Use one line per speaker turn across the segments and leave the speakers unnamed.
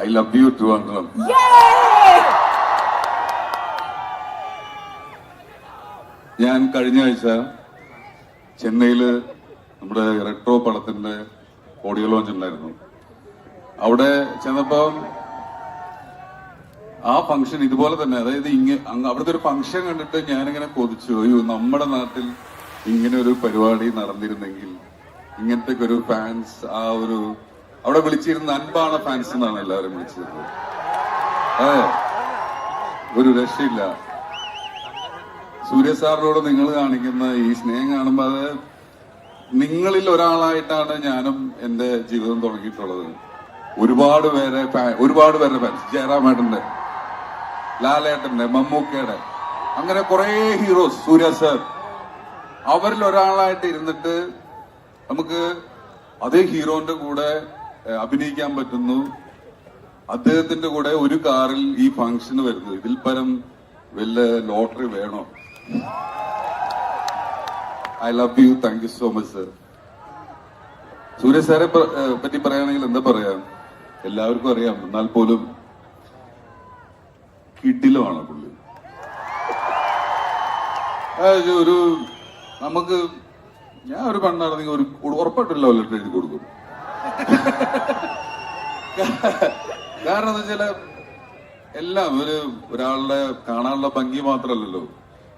I love U to അങ്കിളും ഞാൻ കഴിഞ്ഞ ആഴ്ച ചെന്നൈയിൽ നമ്മുടെ റെട്രോ പടത്തിന്റെ ഓഡിയോ ലോഞ്ച് ഉണ്ടായിരുന്നു. അവിടെ ചെന്നപ്പോ ആ ഫംഗ്ഷൻ ഇതുപോലെ തന്നെ അതായത് ഇങ്ങ അങ്ങ് അവിടുത്തെ ഒരു ഫംഗ്ഷൻ കണ്ടിട്ട് ഞാനിങ്ങനെ കൊതിച്ചു. അയ്യോ നമ്മുടെ നാട്ടിൽ ഇങ്ങനെ ഒരു പരിപാടി നടന്നിരുന്നെങ്കിൽ ഇങ്ങനത്തെ ഒരു ഫാൻസ് ആ ഒരു അവിടെ വിളിച്ചിരുന്ന അൻപാണ ഫാൻസ് എന്നാണ് എല്ലാവരും വിളിച്ചിരുന്നത്. ഒരു രക്ഷയില്ല. സൂര്യ സാറിനോട് നിങ്ങൾ കാണിക്കുന്ന ഈ സ്നേഹം കാണുമ്പോൾ അത് നിങ്ങളിൽ ഒരാളായിട്ടാണ് ഞാനും എന്റെ ജീവിതം തുടങ്ങിയിട്ടുള്ളത്. ഒരുപാട് പേരെ ഒരുപാട് പേരുടെ ഫാൻസ് ജയറാമേട്ടന്റെ ലാലേട്ടന്റെ മമ്മൂക്കയുടെ അങ്ങനെ കുറെ ഹീറോസ് സൂര്യ സാർ അവരിൽ ഒരാളായിട്ട് ഇരുന്നിട്ട് നമുക്ക് അതേ ഹീറോന്റെ കൂടെ അഭിനയിക്കാൻ പറ്റുന്നു. അദ്ദേഹത്തിന്റെ കൂടെ ഒരു കാറിൽ ഈ ഫംഗ്ഷന് വരുന്നു. ഇതിൽ പരം വല്ല ലോട്ടറി വേണോ? I love you thank you so much sir Surya സാറെ പറ്റി പറയുകയാണെങ്കിൽ എന്താ പറയാ? എല്ലാവർക്കും അറിയാം. എന്നാൽ പോലും കിഡിലുമാണ് പുള്ളി. ഒരു നമുക്ക് ഞാൻ ഒരു പെണ്ണാണെങ്കിൽ ഒരു ഉറപ്പായിട്ടുള്ള ലെറ്റർ എഴുതി കൊടുക്കും. കാരണം എന്താ വെച്ചാൽ എല്ലാം ഒരു ഒരാളുടെ കാണാനുള്ള ഭംഗി മാത്രമല്ലല്ലോ.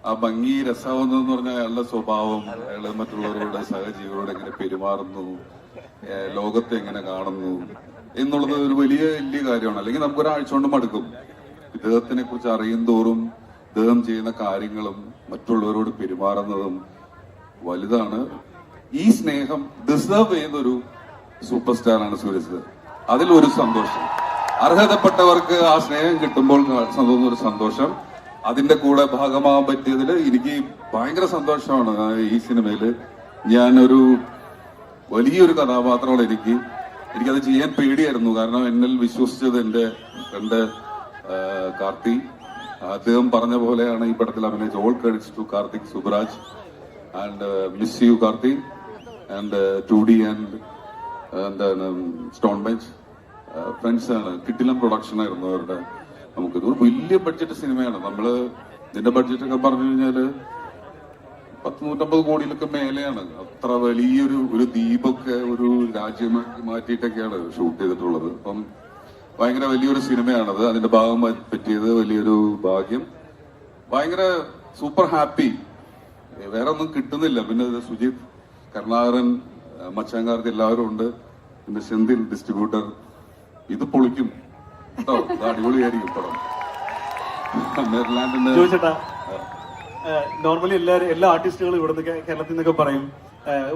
ആ ഭംഗി രസാവുന്നതെന്ന് പറഞ്ഞാൽ അയാളുടെ സ്വഭാവം അയാൾ മറ്റുള്ളവരോട് സഹജീവികളോട് എങ്ങനെ പെരുമാറുന്നു ലോകത്തെ എങ്ങനെ കാണുന്നു എന്നുള്ളത് ഒരു വലിയ വലിയ കാര്യമാണ്. അല്ലെങ്കിൽ നമുക്ക് ഒരാഴ്ച കൊണ്ട് മടുക്കും. ഇദ്ദേഹത്തിനെ കുറിച്ച് അറിയും തോറും ഇദ്ദേഹം ചെയ്യുന്ന കാര്യങ്ങളും മറ്റുള്ളവരോട് പെരുമാറുന്നതും വലുതാണ്. ഈ സ്നേഹം ഡിസേർവ് ചെയ്യുന്ന ഒരു സൂപ്പർ സ്റ്റാറാണ് ആണ് സൂര്യ അതിൽ ഒരു സന്തോഷം. അർഹതപ്പെട്ടവർക്ക് ആ സ്നേഹം കിട്ടുമ്പോൾ ഒരു സന്തോഷം. അതിന്റെ കൂടെ ഭാഗമാകാൻ പറ്റിയതിൽ എനിക്ക് ഭയങ്കര സന്തോഷമാണ് ഈ സിനിമയിൽ. ഞാനൊരു വലിയൊരു കഥാപാത്രമാണ് എനിക്ക്. എനിക്കത് ചെയ്യാൻ പേടിയായിരുന്നു. കാരണം എന്നിൽ വിശ്വസിച്ചത് എന്റെ ഫ്രണ്ട് കാർത്തി. അദ്ദേഹം പറഞ്ഞ പോലെയാണ് ഈ പടത്തിൽ അഭിനയിച്ച all credits to Karthik Subbaraj and miss you Karthi and to D and എന്താണ് സ്റ്റോൺ ബെഞ്ച് ആണ് കിട്ടിലം പ്രൊഡക്ഷൻ ആയിരുന്നു അവരുടെ നമുക്ക് ഒരു വലിയ ബഡ്ജറ്റ് സിനിമയാണ് നമ്മൾ ഇതിന്റെ ബഡ്ജറ്റ് ഒക്കെ പറഞ്ഞു കഴിഞ്ഞാൽ പത്ത് നൂറ്റമ്പത് കോടിയിലൊക്കെ മേലെയാണ്. അത്ര വലിയൊരു ഒരു ദ്വീപൊക്കെ ഒരു രാജ്യമാക്കി മാറ്റിയിട്ടൊക്കെയാണ് ഷൂട്ട് ചെയ്തിട്ടുള്ളത്. അപ്പം ഭയങ്കര വലിയൊരു സിനിമയാണത് അതിന്റെ ഭാഗം പറ്റിയത് വലിയൊരു ഭാഗ്യം. ഭയങ്കര സൂപ്പർ ഹാപ്പി വേറെ ഒന്നും കിട്ടുന്നില്ല. പിന്നെ സുജിത് കരുണാകരൻ മച്ചാങ്കാർക്ക് എല്ലാവരും ഉണ്ട്. പിന്നെ സെന്തിൽ ഡിസ്ട്രിബ്യൂട്ടർ ഇത് പൊളിക്കും. കേട്ടോ ഇത് അടിപൊളിയായിരിക്കും പടം. നെതർലാൻഡിന്റെ
ചോദിച്ചേട്ടാ നോർമലി എല്ലാവരും എല്ലാ ആർട്ടിസ്റ്റുകളും ഇവിടെ കേരളത്തിൽ നിന്നൊക്കെ പറയും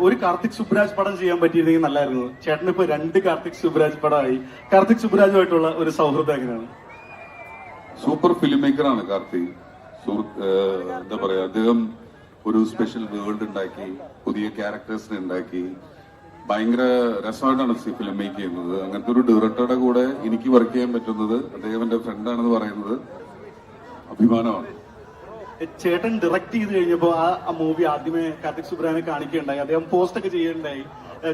ഒരു കാർത്തിക് സുബ്രാജ് പടം ചെയ്യാൻ പറ്റിയിരുന്നെങ്കിൽ നല്ലായിരുന്നു. ചേട്ടൻ ഇപ്പൊ രണ്ട് കാർത്തിക് സുബ്രാജ് പടമായി. കാർത്തിക് സുബ്രാജുമായിട്ടുള്ള ഒരു സൗഹൃദം എങ്ങനെയാണ്?
സൂപ്പർ ഫിലിം മേക്കറാണ് കാർത്തി സുഹൃത്ത് ഏഹ് എന്താ പറയാ അദ്ദേഹം ഒരു സ്പെഷ്യൽ വേൾഡ് ഉണ്ടാക്കി പുതിയ ക്യാരക്ടേഴ്സിനെ ഉണ്ടാക്കി. ഭയങ്കര രസമായിട്ടാണ് ഫിലിം മേക്ക് ചെയ്യുന്നത്. അങ്ങനത്തെ ഒരു ഡയറക്ടറുടെ കൂടെ എനിക്ക് വർക്ക് ചെയ്യാൻ പറ്റുന്നത് അദ്ദേഹം എന്റെ ഫ്രണ്ടാണെന്ന് പറയുന്നത് അഭിമാനമാണ്.
ചേട്ടൻ ഡയറക്ട് ചെയ്ത് കഴിഞ്ഞപ്പോ ആ മൂവി ആദ്യമേ കാർത്തിക് സുബ്രാജിനെ കാണിക്കുകയുണ്ടായി. അദ്ദേഹം പോസ്റ്റ് ഒക്കെ ചെയ്യുകയുണ്ടായി.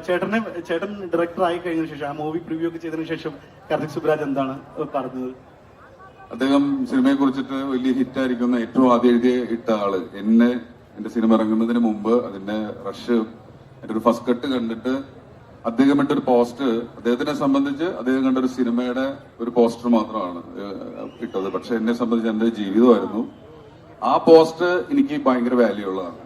ചേട്ടനെ ചേട്ടൻ ഡയറക്ടർ ആയി കഴിഞ്ഞ ശേഷം ആ മൂവി പ്രിവ്യൂ ഒക്കെ ചെയ്തതിനു ശേഷം കാർത്തിക് സുബ്രാജ് എന്താണ് പറഞ്ഞത്?
അദ്ദേഹം സിനിമയെ കുറിച്ചിട്ട് വലിയ ഹിറ്റ് ആയിരിക്കുന്ന ഏറ്റവും ആദ്യം എഴുതിയ ഇട്ട ആൾ. എന്നെ എന്റെ സിനിമ ഇറങ്ങുന്നതിന് മുമ്പ് അതിന്റെ റഷ് ഒരു ഫസ്റ്റ് കട്ട് കണ്ടിട്ട് അദ്ദേഹം ഇട്ട ഒരു പോസ്റ്റ് അദ്ദേഹത്തിനെ സംബന്ധിച്ച് അദ്ദേഹം കണ്ട ഒരു സിനിമയുടെ ഒരു പോസ്റ്റർ മാത്രമാണ് ഇട്ടത്. പക്ഷെ എന്നെ സംബന്ധിച്ച് എന്റെ ജീവിതമായിരുന്നു. ആ പോസ്റ്റ് എനിക്ക് ഭയങ്കര വാല്യൂ ഉള്ളതാണ്.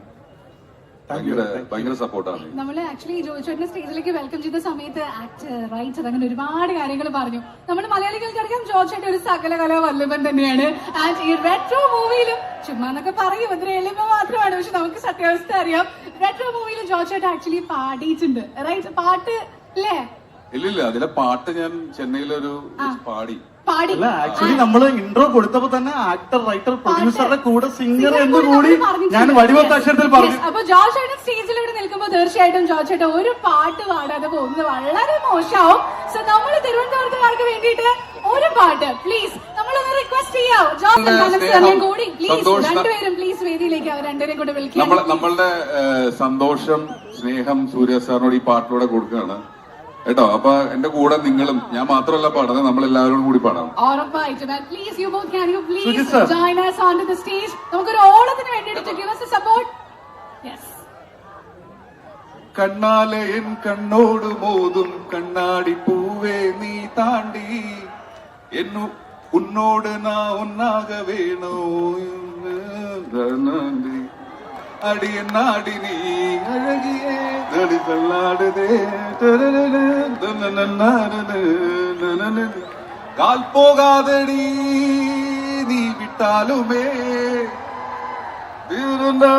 ഭയങ്കര ഭയങ്കര സപ്പോർട്ടാണ്
നമ്മൾ ആക്ച്വലി ജോയിച്ചേട്ടനെ സ്റ്റേജിലേക്ക് വെൽക്കം ചെയ്ത സമയത്ത് ആക്ടർ റൈറ്റർ അങ്ങനെ ഒരുപാട് കാര്യങ്ങൾ പറഞ്ഞു. നമ്മൾ മലയാളികൾക്ക് അറിയാം ജോർജേട്ടൻ ഒരു സകല കലാ വല്ലഭൻ തന്നെയാണ്. ആൻഡ് ഈ റെട്രോ മൂവിയിലും ചുമ്മാ എന്നൊക്കെ പറയും. അതിന് എളിമ മാത്രമാണ്. പക്ഷെ നമുക്ക് സത്യാവസ്ഥ അറിയാം. റെട്രോ മൂവിയിൽ ജോർജേട്ടൻ ആക്ച്വലി പാടിയിട്ടുണ്ട്. റൈറ്റ് പാട്ട് അല്ലേ
ഇല്ലില്ല. അതിലെ പാട്ട് ഞാൻ ചെന്നൈയിലൊരു പാടി.
പാടി.
അല്ല ആക്ച്വലി നമ്മൾ ഇൻട്രോ കൊടുത്തപ്പോ തന്നെ ആക്ടർ റൈറ്റർ പ്രൊഡ്യൂസറുടെ കൂടെ സിംഗർ എന്ന് കൂടി ഞാൻ വടിവത്ത് അക്ഷരത്തിൽ പറഞ്ഞു.
അപ്പൊ ജോർജ് ഏട്ടൻ സ്റ്റേജിലൂടെ നിൽക്കുമ്പോൾ തീർച്ചയായിട്ടും ജോർജ് ഏട്ടൻ ഒരു പാട്ട് പാടാതെ പോകുന്നത് വളരെ മോശമാവും. സോ നമ്മൾ തിരുവനന്തപുരത്തുകാർക്ക് വേണ്ടിയിട്ട് ഒരു പാട്ട്. പ്ലീസ് നമ്മളൊന്ന് റിക്വസ്റ്റ് ചെയ്യാം ജോർജ് കൂടി
സന്തോഷം. നമ്മൾ നമ്മളുടെ സന്തോഷം സ്നേഹം സൂര്യ സാറിനോട് ഈ പാട്ടിലൂടെ കൊടുക്കുകയാണ്. കേട്ടോ? അപ്പൊ എന്റെ കൂടെ നിങ്ങളും ഞാൻ മാത്രമല്ല പാടുന്നത് നമ്മൾ എല്ലാവരും കൂടി പാടാം. കണ്ണാലെ എൻ കണ്ണോട് മോതും കണ്ണാടി പൂവേ നീ താണ്ടി. എന്നു உன்னோடு நான் ஒன்னாக வேணும் அடிய நாடி நீ அழகியே. தடி தள்ளாடுதே கால் போகாதடி நீ விட்டாலுமே. இருந்தா